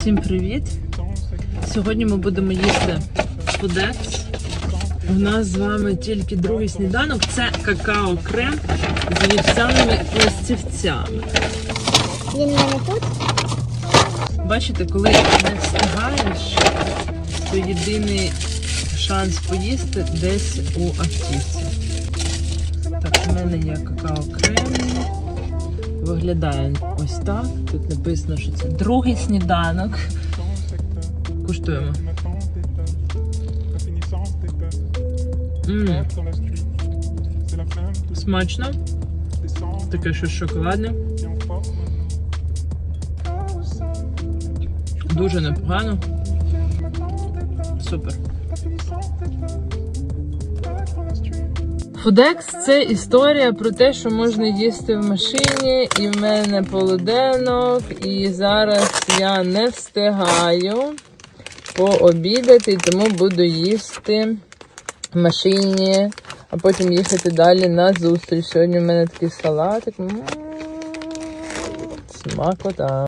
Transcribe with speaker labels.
Speaker 1: Всім привіт! Сьогодні ми будемо їсти фудекс. У нас з вами тільки другий сніданок. Це какао-крем з вівсяними пластівцями.
Speaker 2: Він мене тут.
Speaker 1: Бачите, коли не встигаєш, то єдиний шанс поїсти десь у автівці. Так, у мене є какао-крем. Виглядає ось так. Тут написано, що це другий сніданок. Куштуємо. Мм, смачно. Таке щось шоколадне. Дуже непогано. Супер. Фудекс це історія про те, що можна їсти в машині, і в мене полуденок, і зараз я не встигаю пообідати, тому буду їсти в машині, а потім їхати далі на зустріч. Сьогодні в мене такий салатик. Смакота.